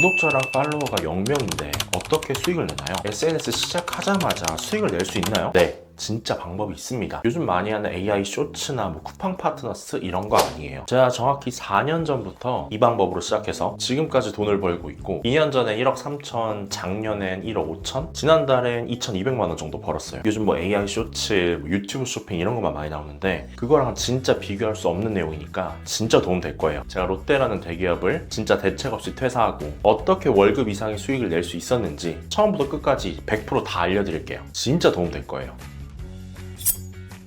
구독자랑 팔로워가 0명인데 어떻게 수익을 내나요? SNS 시작하자마자 수익을 낼 수 있나요? 네. 진짜 방법이 있습니다. 요즘 많이 하는 AI 쇼츠나 뭐 쿠팡 파트너스 이런 거 아니에요. 제가 정확히 4년 전부터 이 방법으로 시작해서 지금까지 돈을 벌고 있고 2년 전에 1억 3천, 작년엔 1억 5천, 지난달엔 2,200만 원 정도 벌었어요. 요즘 뭐 AI 쇼츠, 뭐 유튜브 쇼핑 이런 것만 많이 나오는데 그거랑 진짜 비교할 수 없는 내용이니까 진짜 도움 될 거예요. 제가 롯데라는 대기업을 진짜 대책 없이 퇴사하고 어떻게 월급 이상의 수익을 낼 수 있었는지 처음부터 끝까지 100%다 알려드릴게요. 진짜 도움 될 거예요.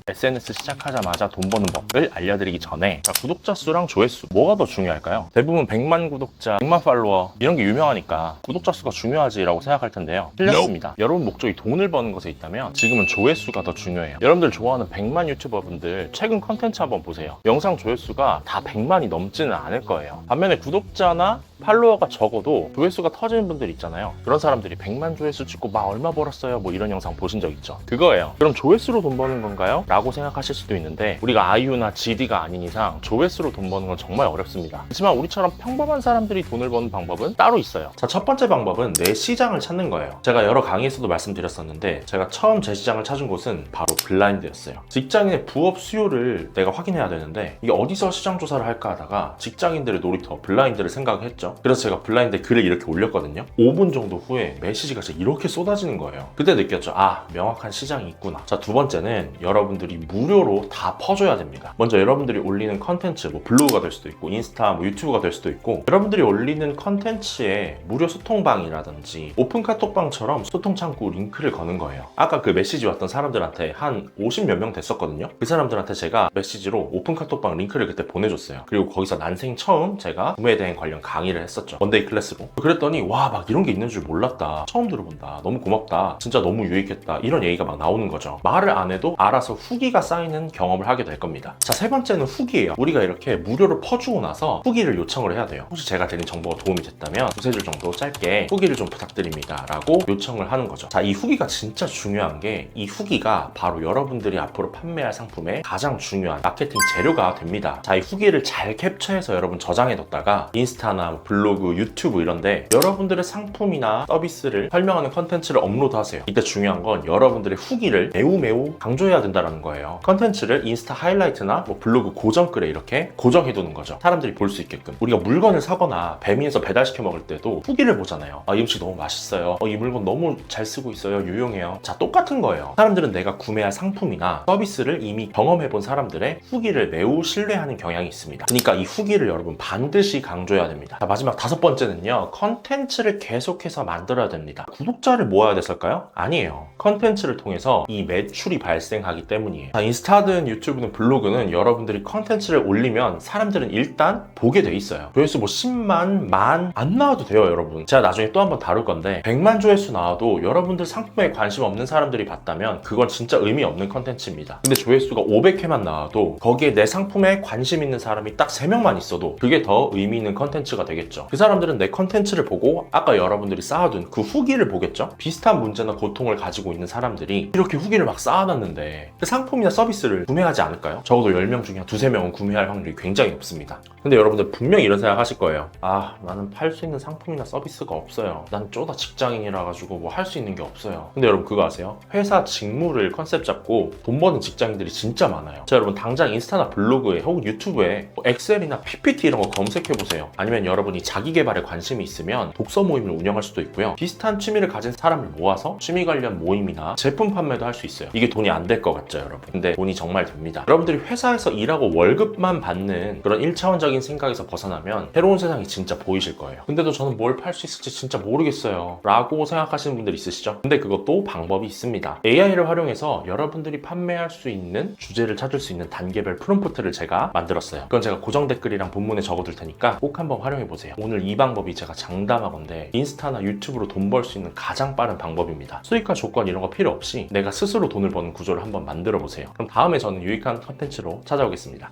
SNS 시작하자마자 돈 버는 법을 알려드리기 전에 자, 구독자 수랑 조회수 뭐가 더 중요할까요? 대부분 100만 구독자, 100만 팔로워 이런 게 유명하니까 구독자 수가 중요하지라고 생각할 텐데요. 틀렸습니다. 여러분 목적이 돈을 버는 것에 있다면 지금은 조회수가 더 중요해요. 여러분들 좋아하는 100만 유튜버분들 최근 컨텐츠 한번 보세요. 영상 조회수가 다 100만이 넘지는 않을 거예요. 반면에 구독자나 팔로워가 적어도 조회수가 터지는 분들 있잖아요. 그런 사람들이 100만 조회수 찍고 막 얼마 벌었어요 뭐 이런 영상 보신 적 있죠? 그거예요. 그럼 조회수로 돈 버는 건가요? 라고 생각하실 수도 있는데 우리가 아이유나 GD가 아닌 이상 조회수로 돈 버는 건 정말 어렵습니다. 하지만 우리처럼 평범한 사람들이 돈을 버는 방법은 따로 있어요. 자, 첫 번째 방법은 내 시장을 찾는 거예요. 제가 여러 강의에서도 말씀드렸었는데 제가 처음 제 시장을 찾은 곳은 바로 블라인드였어요. 직장인의 부업 수요를 내가 확인해야 되는데 이게 어디서 시장 조사를 할까 하다가 직장인들의 놀이터 블라인드를 생각했죠. 그래서 제가 블라인드에 글을 이렇게 올렸거든요. 5분 정도 후에 메시지가 이렇게 쏟아지는 거예요. 그때 느꼈죠. 아, 명확한 시장이 있구나. 자, 두 번째는 여러분들 이 무료로 다 퍼줘야 됩니다. 먼저 여러분들이 올리는 컨텐츠, 뭐 블로그가 될 수도 있고, 인스타, 뭐 유튜브가 될 수도 있고, 여러분들이 올리는 컨텐츠에 무료 소통방이라든지 오픈 카톡방처럼 소통 창구 링크를 거는 거예요. 아까 그 메시지 왔던 사람들한테 한 50몇 명 됐었거든요. 그 사람들한테 제가 메시지로 오픈 카톡방 링크를 그때 보내줬어요. 그리고 거기서 난생 처음 제가 구매 대행 관련 강의를 했었죠. 원데이 클래스로. 그랬더니 와 막 이런 게 있는 줄 몰랐다. 처음 들어본다. 너무 고맙다. 진짜 너무 유익했다. 이런 얘기가 막 나오는 거죠. 말을 안 해도 알아서 후 기가 쌓이는 경험을 하게 될 겁니다. 자, 세 번째는 후기예요. 우리가 이렇게 무료로 퍼주고 나서 후기를 요청을 해야 돼요. 혹시 제가 드린 정보가 도움이 됐다면 두세 줄 정도 짧게 후기를 좀 부탁드립니다. 라고 요청을 하는 거죠. 자, 이 후기가 진짜 중요한 게 이 후기가 바로 여러분들이 앞으로 판매할 상품의 가장 중요한 마케팅 재료가 됩니다. 자, 이 후기를 잘 캡처해서 여러분 저장해뒀다가 인스타나 뭐 블로그, 유튜브 이런데 여러분들의 상품이나 서비스를 설명하는 컨텐츠를 업로드하세요. 이때 중요한 건 여러분들의 후기를 매우 매우 강조해야 된다는 거예요. 컨텐츠를 인스타 하이라이트나 뭐 블로그 고정글에 이렇게 고정해두는 거죠. 사람들이 볼 수 있게끔. 우리가 물건을 사거나 배민에서 배달시켜 먹을 때도 후기를 보잖아요. 아, 이 음식 너무 맛있어요. 어, 이 물건 너무 잘 쓰고 있어요. 유용해요. 자, 똑같은 거예요. 사람들은 내가 구매할 상품이나 서비스를 이미 경험해본 사람들의 후기를 매우 신뢰하는 경향이 있습니다. 그러니까 이 후기를 여러분 반드시 강조해야 됩니다. 자, 마지막 다섯 번째는요. 컨텐츠를 계속해서 만들어야 됩니다. 구독자를 모아야 됐을까요? 아니에요. 컨텐츠를 통해서 이 매출이 발생하기 때문 이에요. 자, 인스타든 유튜브든 블로그는 여러분들이 컨텐츠를 올리면 사람들은 일단 보게 돼 있어요. 조회수 뭐 10만, 만 안 나와도 돼요, 여러분. 제가 나중에 또 한번 다룰 건데 100만 조회수 나와도 여러분들 상품에 관심 없는 사람들이 봤다면 그건 진짜 의미 없는 컨텐츠입니다. 근데 조회수가 500회만 나와도 거기에 내 상품에 관심 있는 사람이 딱 3명만 있어도 그게 더 의미 있는 컨텐츠가 되겠죠. 그 사람들은 내 컨텐츠를 보고 아까 여러분들이 쌓아둔 그 후기를 보겠죠. 비슷한 문제나 고통을 가지고 있는 사람들이 이렇게 후기를 막 쌓아놨는데 그 상품이나 서비스를 구매하지 않을까요? 적어도 10명 중에 한 두세 명은 구매할 확률이 굉장히 높습니다. 근데 여러분들 분명히 이런 생각 하실 거예요. 아, 나는 팔 수 있는 상품이나 서비스가 없어요. 난 쪼다 직장인이라 가지고 뭐 할 수 있는 게 없어요. 근데 여러분 그거 아세요? 회사 직무를 컨셉 잡고 돈 버는 직장인들이 진짜 많아요. 자, 여러분 당장 인스타나 블로그에 혹은 유튜브에 뭐 엑셀이나 PPT 이런 거 검색해 보세요. 아니면 여러분이 자기 개발에 관심이 있으면 독서 모임을 운영할 수도 있고요. 비슷한 취미를 가진 사람을 모아서 취미 관련 모임이나 제품 판매도 할 수 있어요. 이게 돈이 안 될 것 같죠, 여러분? 근데 돈이 정말 됩니다. 여러분들이 회사에서 일하고 월급만 받는 그런 1차원적인 생각에서 벗어나면 새로운 세상이 진짜 보이실 거예요. 근데도 저는 뭘 팔 수 있을지 진짜 모르겠어요. 라고 생각하시는 분들 있으시죠? 근데 그것도 방법이 있습니다. AI를 활용해서 여러분들이 판매할 수 있는 주제를 찾을 수 있는 단계별 프롬프트를 제가 만들었어요. 그건 제가 고정 댓글이랑 본문에 적어둘 테니까 꼭 한번 활용해 보세요. 오늘 이 방법이 제가 장담하건데 인스타나 유튜브로 돈 벌 수 있는 가장 빠른 방법입니다. 수익화 조건 이런 거 필요 없이 내가 스스로 돈을 버는 구조를 한번 만들어 보세요. 그럼 다음에 저는 유익한 컨텐츠로 찾아오겠습니다.